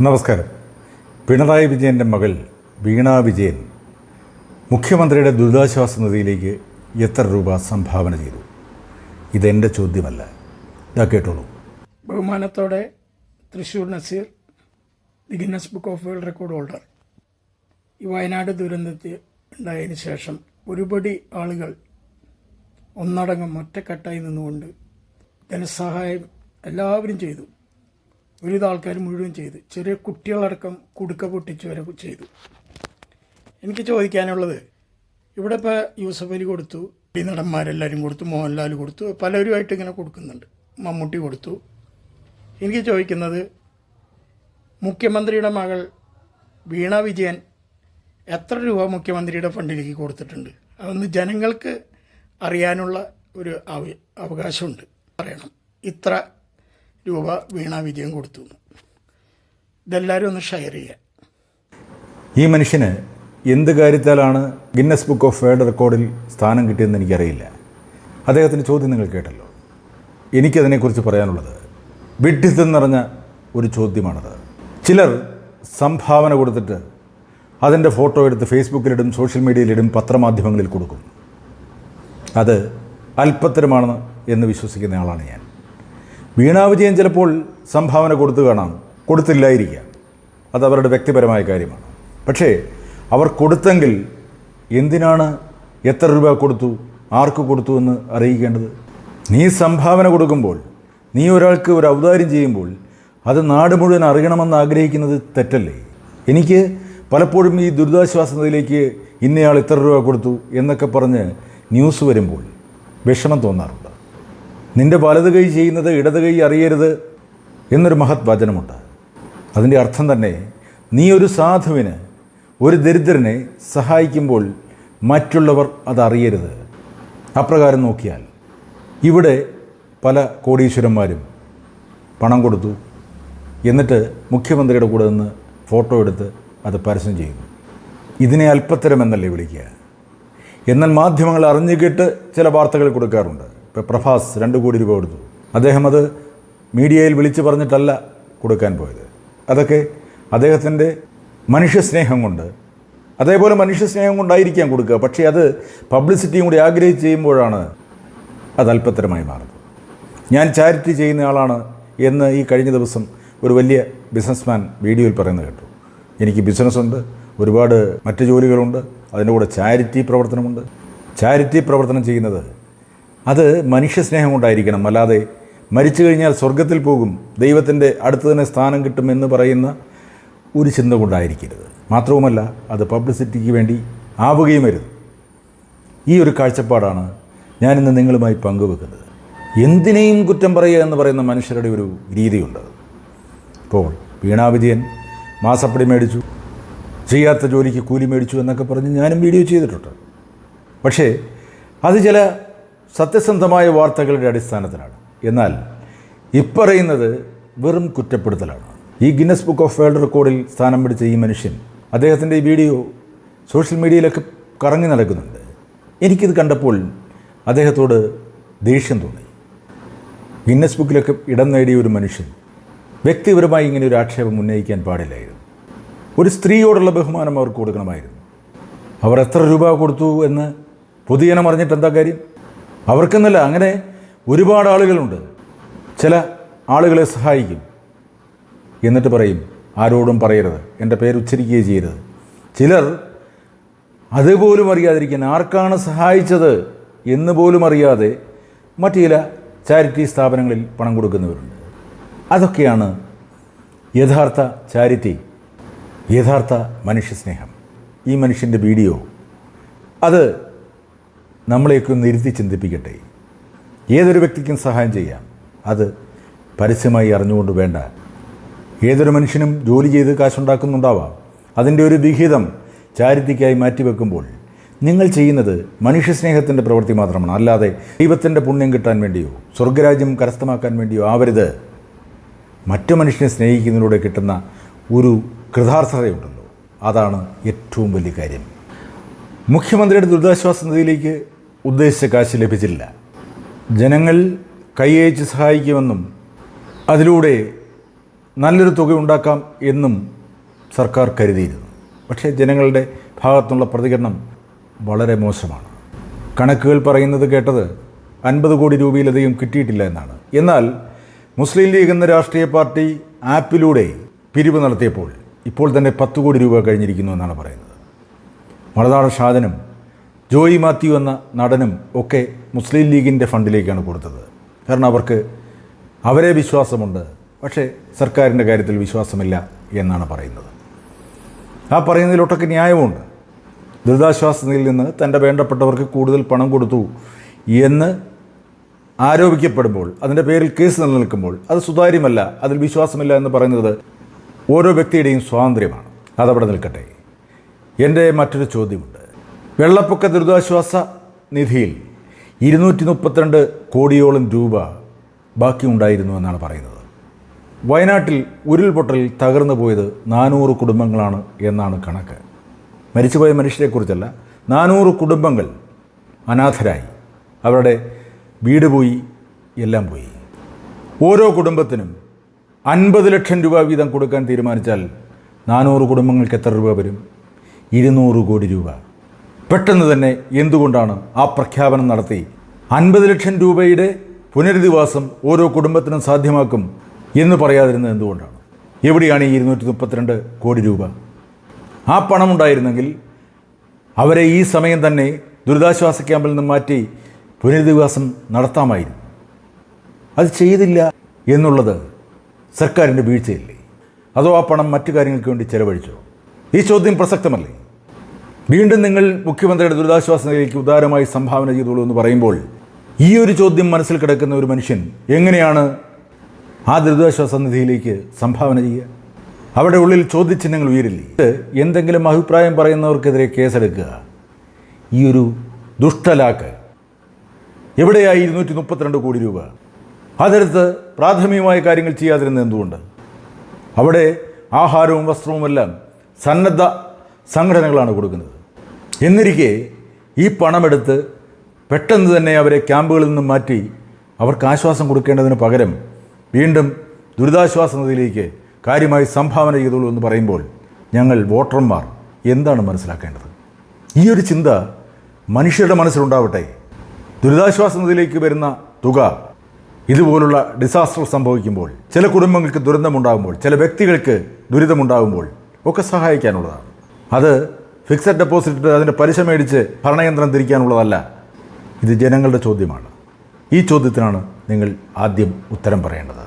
നമസ്കാരം. പിണറായി വിജയന്റെ മകൾ വീണ വിജയൻ മുഖ്യമന്ത്രിയുടെ ദുരിതാശ്വാസ നിധിയിലേക്ക് എത്ര രൂപ സംഭാവന ചെയ്തു? ഇതെന്റെ ചോദ്യമല്ല. ഇതാ കേട്ടോളൂ. ബഹുമാനത്തോടെ Thrissur Nazeer the Guinness book of world record holder. ഈ വയനാട് ദുരന്തത്തിൽ ഉണ്ടായതിനു ശേഷം ഒരുപടി ആളുകൾ ഒന്നടങ്കം ഒറ്റക്കെട്ടായി നിന്നുകൊണ്ട് ധനസഹായം എല്ലാവരും ചെയ്തു. ഒരുവിധ ആൾക്കാർ മുഴുവൻ ചെയ്തു. ചെറിയ കുട്ടികളടക്കം കുടുക്ക പൊട്ടിച്ച് വരെ ചെയ്തു. എനിക്ക് ചോദിക്കാനുള്ളത് ഇവിടെ ഇപ്പോൾ യൂസഫ് അലി കൊടുത്തു ഈ നടന്മാരെല്ലാവരും കൊടുത്തു മോഹൻലാൽ കൊടുത്തു പലരുമായിട്ട് ഇങ്ങനെ കൊടുക്കുന്നുണ്ട്. മമ്മൂട്ടി കൊടുത്തു. എനിക്ക് ചോദിക്കുന്നത് മുഖ്യമന്ത്രിയുടെ മകൾ വീണ വിജയൻ എത്ര രൂപ മുഖ്യമന്ത്രിയുടെ ഫണ്ടിലേക്ക് കൊടുത്തിട്ടുണ്ട്? അതൊന്ന് ജനങ്ങൾക്ക് അറിയാനുള്ള ഒരു അവ- അവകാശമുണ്ട്. പറയണം. ഇത്ര രൂപ വീണ വിജയം കൊടുത്തു. ഇതെല്ലാവരും ഒന്ന് ഷെയർ ചെയ്യുക. ഈ മനുഷ്യന് എന്ത് കാര്യത്താലാണ് ഗിന്നസ് ബുക്ക് ഓഫ് വേൾഡ് റെക്കോർഡിൽ സ്ഥാനം കിട്ടിയെന്ന് എനിക്കറിയില്ല. അദ്ദേഹത്തിന്റെ ചോദ്യം നിങ്ങൾ കേട്ടല്ലോ. എനിക്കതിനെക്കുറിച്ച് പറയാനുള്ളത് വിഡ്ഢിത്തം നിറഞ്ഞ ഒരു ചോദ്യമാണത്. ചിലർ സംഭാവന കൊടുത്തിട്ട് അതിന്റെ ഫോട്ടോ എടുത്ത് ഫേസ്ബുക്കിലിടും സോഷ്യൽ മീഡിയയിലിടും പത്രമാധ്യമങ്ങളിൽ കൊടുക്കും. അത് അല്പത്തരമാണ് എന്ന് വിശ്വസിക്കുന്ന ആളാണ് ഞാൻ. വീണാ വിജയൻ ചിലപ്പോൾ സംഭാവന കൊടുത്തു കാണാം. കൊടുത്തില്ലായിരിക്കാം. അത് അവരുടെ വ്യക്തിപരമായ കാര്യമാണ്. പക്ഷേ അവർ കൊടുത്തെങ്കിൽ എന്തിനാണ് എത്ര രൂപ കൊടുത്തു ആർക്ക് കൊടുത്തു എന്ന് അറിയിക്കേണ്ടത്? നീ സംഭാവന കൊടുക്കുമ്പോൾ നീ ഒരാൾക്ക് ഒരു ഔദാര്യം ചെയ്യുമ്പോൾ അത് നാട് മുഴുവൻ അറിയണമെന്ന് ആഗ്രഹിക്കുന്നത് തെറ്റല്ലേ? എനിക്ക് പലപ്പോഴും ഈ ദുരിതാശ്വാസ നിധിയിലേക്ക് ഇന്നയാൾ ഇത്ര രൂപ കൊടുത്തു എന്നൊക്കെ പറഞ്ഞ് ന്യൂസ് വരുമ്പോൾ വിഷമം തോന്നാറുണ്ട്. നിന്റെ വലത് കൈ ചെയ്യുന്നത് ഇടത് കൈ അറിയരുത് എന്നൊരു മഹത് വചനമുണ്ട്. അതിന്റെ അർത്ഥം തന്നെ നീ ഒരു സാധുവിന് ഒരു ദരിദ്രനെ സഹായിക്കുമ്പോൾ മറ്റുള്ളവർ അതറിയരുത് അപ്രകാരം നോക്കിയാൽ ഇവിടെ പല കോടീശ്വരന്മാരും പണം കൊടുത്തു. എന്നിട്ട് മുഖ്യമന്ത്രിയുടെ കൂടെ നിന്ന് ഫോട്ടോ എടുത്ത് അത് പരസ്യം ചെയ്യുന്നു. ഇതിനെ അല്പത്തരം എന്നല്ലേ വിളിക്കുക? എന്നാൽ മാധ്യമങ്ങൾ അറിഞ്ഞു കേട്ട് ചില വാർത്തകൾ കൊടുക്കാറുണ്ട്. ഇപ്പോൾ പ്രഭാസ് രണ്ട് കോടി രൂപ കൊടുത്തു. അദ്ദേഹം അത് മീഡിയയിൽ വിളിച്ചു പറഞ്ഞിട്ടല്ല കൊടുക്കാൻ പോയത്. അതൊക്കെ അദ്ദേഹത്തിന്റെ മനുഷ്യസ്നേഹം കൊണ്ട്. അതേപോലെ മനുഷ്യസ്നേഹം കൊണ്ടായിരിക്കാം കൊടുക്കുക. പക്ഷേ അത് പബ്ലിസിറ്റിയും കൂടി ആഗ്രഹിച്ച് ചെയ്യുമ്പോഴാണ് അത് അല്പത്തരമായി മാറുന്നത്. ഞാൻ ചാരിറ്റി ചെയ്യുന്ന ആളാണ് എന്ന് ഈ കഴിഞ്ഞ ദിവസം ഒരു വലിയ ബിസിനസ്മാൻ വീഡിയോയിൽ പറയുന്നത് കേട്ടു. എനിക്ക് ബിസിനസ്സുണ്ട്. ഒരുപാട് മറ്റ് ജോലികളുണ്ട്. അതിന്റെ കൂടെ ചാരിറ്റി പ്രവർത്തനമുണ്ട്. ചാരിറ്റി പ്രവർത്തനം ചെയ്യുന്നത് അത് മനുഷ്യസ്നേഹം കൊണ്ടായിരിക്കണം. അല്ലാതെ മരിച്ചു കഴിഞ്ഞാൽ സ്വർഗത്തിൽ പോകും. ദൈവത്തിന്റെ അടുത്ത് തന്നെ സ്ഥാനം കിട്ടും എന്ന് പറയുന്ന ഒരു ചിന്ത കൊണ്ടായിരിക്കരുത്. മാത്രവുമല്ല അത് പബ്ലിസിറ്റിക്ക് വേണ്ടി ആവുകയും വരുത് ഈ ഒരു കാഴ്ചപ്പാടാണ് ഞാനിന്ന് നിങ്ങളുമായി പങ്കുവെക്കുന്നത്. എന്തിനേയും കുറ്റം പറയുക എന്ന് പറയുന്ന മനുഷ്യരുടെ ഒരു രീതിയുണ്ട് ഇപ്പോൾ വീണാ വിജയൻ മാസപ്പടി മേടിച്ചു. ചെയ്യാത്ത ജോലിക്ക് കൂലി മേടിച്ചു എന്നൊക്കെ പറഞ്ഞ് ഞാനും വീഡിയോ ചെയ്തിട്ടുണ്ട്. പക്ഷേ അത് ചില സത്യസന്ധമായ വാർത്തകളുടെ അടിസ്ഥാനത്തിലാണ്. എന്നാൽ ഇപ്പറയുന്നത് വെറും കുറ്റപ്പെടുത്തലാണ്. ഈ ഗിന്നസ് ബുക്ക് ഓഫ് വേൾഡ് റെക്കോർഡിൽ സ്ഥാനം പിടിച്ച ഈ മനുഷ്യൻ അദ്ദേഹത്തിന്റെ ഈ വീഡിയോ സോഷ്യൽ മീഡിയയിലൊക്കെ കറങ്ങി നടക്കുന്നുണ്ട്. എനിക്കിത് കണ്ടപ്പോൾ അദ്ദേഹത്തോട് ദേഷ്യം തോന്നി. ഗിന്നസ് ബുക്കിലൊക്കെ ഇടം നേടിയ ഒരു മനുഷ്യൻ വ്യക്തിപരമായി ഇങ്ങനെ ഒരു ആക്ഷേപം ഉന്നയിക്കാൻ പാടില്ലായിരുന്നു. ഒരു സ്ത്രീയോടുള്ള ബഹുമാനം അവർക്ക് കൊടുക്കണമായിരുന്നു. അവർ എത്ര രൂപ കൊടുത്തു എന്ന് പൊതുജനം അറിഞ്ഞിട്ട് എന്താ കാര്യം? അവർക്കെന്നല്ല അങ്ങനെ ഒരുപാട് ആളുകളുണ്ട്. ചില ആളുകളെ സഹായിക്കും. എന്നിട്ട് പറയും ആരോടും പറയരുത്. എന്റെ പേര് ഉച്ചരിക്കുകയും ചെയ്യരുത്. ചിലർ അതുപോലും അറിയാതിരിക്കാൻ ആർക്കാണ് സഹായിച്ചത് എന്ന് പോലും അറിയാതെ മറ്റു ചില ചാരിറ്റി സ്ഥാപനങ്ങളിൽ പണം കൊടുക്കുന്നവരുണ്ട്. അതൊക്കെയാണ് യഥാർത്ഥ ചാരിറ്റി. യഥാർത്ഥ മനുഷ്യസ്നേഹം. ഈ മനുഷ്യന്റെ വീഡിയോ അത് നമ്മളെയൊക്കെ ഒന്ന് ഇരുത്തി ചിന്തിപ്പിക്കട്ടെ. ഏതൊരു വ്യക്തിക്കും സഹായം ചെയ്യാം. അത് പരസ്യമായി അറിഞ്ഞുകൊണ്ട് വേണ്ട. ഏതൊരു മനുഷ്യനും ജോലി ചെയ്ത് കാശുണ്ടാക്കുന്നുണ്ടാവാം. അതിന്റെ ഒരു വിഹിതം ചാരിത്തിക്കായി മാറ്റിവെക്കുമ്പോൾ നിങ്ങൾ ചെയ്യുന്നത് മനുഷ്യസ്നേഹത്തിന്റെ പ്രവൃത്തി മാത്രമാണ്. അല്ലാതെ ദൈവത്തിന്റെ പുണ്യം കിട്ടാൻ വേണ്ടിയോ സ്വർഗരാജ്യം കരസ്ഥമാക്കാൻ വേണ്ടിയോ ആവരുത്. മറ്റു മനുഷ്യനെ സ്നേഹിക്കുന്നതിലൂടെ കിട്ടുന്ന ഒരു കൃതാർത്ഥതയുണ്ടല്ലോ. അതാണ് ഏറ്റവും വലിയ കാര്യം. മുഖ്യമന്ത്രിയുടെ ദുരിതാശ്വാസ നിധിയിലേക്ക് ഉദ്ദേശിച്ച കാശ് ലഭിച്ചില്ല ജനങ്ങൾ കൈയച്ച് സഹായിക്കുമെന്നും അതിലൂടെ നല്ലൊരു തുക ഉണ്ടാക്കാം എന്നും സർക്കാർ കരുതിയിരുന്നു. പക്ഷേ ജനങ്ങളുടെ ഭാഗത്തുള്ള പ്രതികരണം വളരെ മോശമാണ്. കണക്കുകൾ പറയുന്നത് കേട്ടത് അൻപത് കോടി രൂപയിലധികം കിട്ടിയിട്ടില്ല എന്നാണ്. എന്നാൽ മുസ്ലിം ലീഗ് എന്ന രാഷ്ട്രീയ പാർട്ടി ആപ്പിലൂടെ പിരിവ് നടത്തിയപ്പോൾ ഇപ്പോൾ തന്നെ പത്ത് കോടി രൂപ കഴിഞ്ഞിരിക്കുന്നു എന്നാണ് പറയുന്നത്. മളനാട ഷാജനും ജോയി മാത്യു എന്ന നടനും ഒക്കെ മുസ്ലിം ലീഗിന്റെ ഫണ്ടിലേക്കാണ് കൊടുത്തത്. കാരണം അവർക്ക് അവരെ വിശ്വാസമുണ്ട്. പക്ഷേ സർക്കാരിന്റെ കാര്യത്തിൽ വിശ്വാസമില്ല എന്നാണ് പറയുന്നത്. ആ പറയുന്നതിലൊട്ടൊക്കെ ന്യായമുണ്ട്. ദുരിതാശ്വാസ നിധിയിൽ നിന്ന് തന്റെ വേണ്ടപ്പെട്ടവർക്ക് കൂടുതൽ പണം കൊടുത്തു എന്ന് ആരോപിക്കപ്പെടുമ്പോൾ അതിന്റെ പേരിൽ കേസ് നിലനിൽക്കുമ്പോൾ അത് സുതാര്യമല്ല അതിൽ വിശ്വാസമില്ല എന്ന് പറയുന്നത് ഓരോ വ്യക്തിയുടെയും സ്വാതന്ത്ര്യമാണ്. അതവിടെ നിൽക്കട്ടെ. എന്റെ മറ്റൊരു ചോദ്യമുണ്ട്. വെള്ളപ്പൊക്ക ദുരിതാശ്വാസ നിധിയിൽ ഇരുന്നൂറ്റി മുപ്പത്തിരണ്ട് കോടിയോളം രൂപ ബാക്കി ഉണ്ടായിരുന്നു എന്നാണ് പറയുന്നത്. വയനാട്ടിൽ ഉരുൾപൊട്ടലിൽ തകർന്നു പോയത് നാനൂറ് കുടുംബങ്ങളാണ് എന്നാണ് കണക്ക്. മരിച്ചുപോയ മനുഷ്യരെക്കുറിച്ചല്ല നാനൂറ് കുടുംബങ്ങൾ അനാഥരായി. അവരുടെ വീട് പോയി എല്ലാം പോയി. ഓരോ കുടുംബത്തിനും അൻപത് ലക്ഷം രൂപ വീതം കൊടുക്കാൻ തീരുമാനിച്ചാൽ നാനൂറ് കുടുംബങ്ങൾക്ക് എത്ര രൂപ വരും? ഇരുന്നൂറ് കോടി രൂപ. പെട്ടെന്ന് തന്നെ എന്തുകൊണ്ടാണ് ആ പ്രഖ്യാപനം നടത്തി? അൻപത് ലക്ഷം രൂപയുടെ പുനരധിവാസം ഓരോ കുടുംബത്തിനും സാധ്യമാക്കും എന്ന് പറയാതിരുന്നത് എന്തുകൊണ്ടാണ്? എവിടെയാണ് ഈ ഇരുന്നൂറ്റി മുപ്പത്തിരണ്ട് കോടി രൂപ? ആ പണമുണ്ടായിരുന്നെങ്കിൽ അവരെ ഈ സമയം തന്നെ ദുരിതാശ്വാസ ക്യാമ്പിൽ നിന്ന് മാറ്റി പുനരധിവാസം നടത്താമായിരുന്നു. അത് ചെയ്തില്ല എന്നുള്ളത് സർക്കാരിന്റെ വീഴ്ചയല്ലേ? അതോ ആ പണം മറ്റു കാര്യങ്ങൾക്ക് വേണ്ടി ചെലവഴിച്ചോ? ഈ ചോദ്യം പ്രസക്തമല്ലേ? വീണ്ടും നിങ്ങൾ മുഖ്യമന്ത്രിയുടെ ദുരിതാശ്വാസ നിധിയിലേക്ക് ഉദാരമായി സംഭാവന ചെയ്തോളൂ എന്ന് പറയുമ്പോൾ ഈ ഒരു ചോദ്യം മനസ്സിൽ കിടക്കുന്ന ഒരു മനുഷ്യൻ എങ്ങനെയാണ് ആ ദുരിതാശ്വാസ നിധിയിലേക്ക് സംഭാവന ചെയ്യുക? അവിടെ ഉള്ളിൽ ചോദ്യചിഹ്നങ്ങൾ ഉയരില്ലേ? എന്തെങ്കിലും അഭിപ്രായം പറയുന്നവർക്കെതിരെ കേസെടുക്കുക. ഈ ഒരു ദുഷ്ടലാക്ക്. എവിടെയായി ഇരുന്നൂറ്റി മുപ്പത്തിരണ്ട് കോടി രൂപ? അതെടുത്ത് പ്രാഥമികമായ കാര്യങ്ങൾ ചെയ്യാതിരുന്നത് എന്തുകൊണ്ട്? അവിടെ ആഹാരവും വസ്ത്രവുമെല്ലാം സന്നദ്ധ സംഘടനകളാണ് കൊടുക്കുന്നത്. എന്നിരിക്കെ ഈ പണമെടുത്ത് പെട്ടെന്ന് തന്നെ അവരെ ക്യാമ്പുകളിൽ നിന്നും മാറ്റി അവർക്ക് ആശ്വാസം കൊടുക്കേണ്ടതിന് പകരം വീണ്ടും ദുരിതാശ്വാസ നിധിയിലേക്ക് കാര്യമായി സംഭാവന ചെയ്തോളൂ എന്ന് പറയുമ്പോൾ ഞങ്ങൾ വോട്ടർമാർ എന്താണ് മനസ്സിലാക്കേണ്ടത്? ഈ ഒരു ചിന്ത മനുഷ്യരുടെ മനസ്സിലുണ്ടാവട്ടെ. ദുരിതാശ്വാസ നിധിയിലേക്ക് വരുന്ന തുക ഇതുപോലുള്ള ഡിസാസ്റ്റർ സംഭവിക്കുമ്പോൾ ചില കുടുംബങ്ങൾക്ക് ദുരന്തമുണ്ടാകുമ്പോൾ ചില വ്യക്തികൾക്ക് ദുരിതമുണ്ടാകുമ്പോൾ ഒക്കെ സഹായിക്കാനുള്ളതാണ്. അത് ഫിക്സഡ് ഡെപ്പോസിറ്റ് അതിന്റെ പലിശ മേടിച്ച് ഭരണയന്ത്രം തിരിക്കാനുള്ളതല്ല ഇത് ജനങ്ങളുടെ ചോദ്യമാണ്. ഈ ചോദ്യത്തിനാണ് നിങ്ങൾ ആദ്യം ഉത്തരം പറയേണ്ടത്.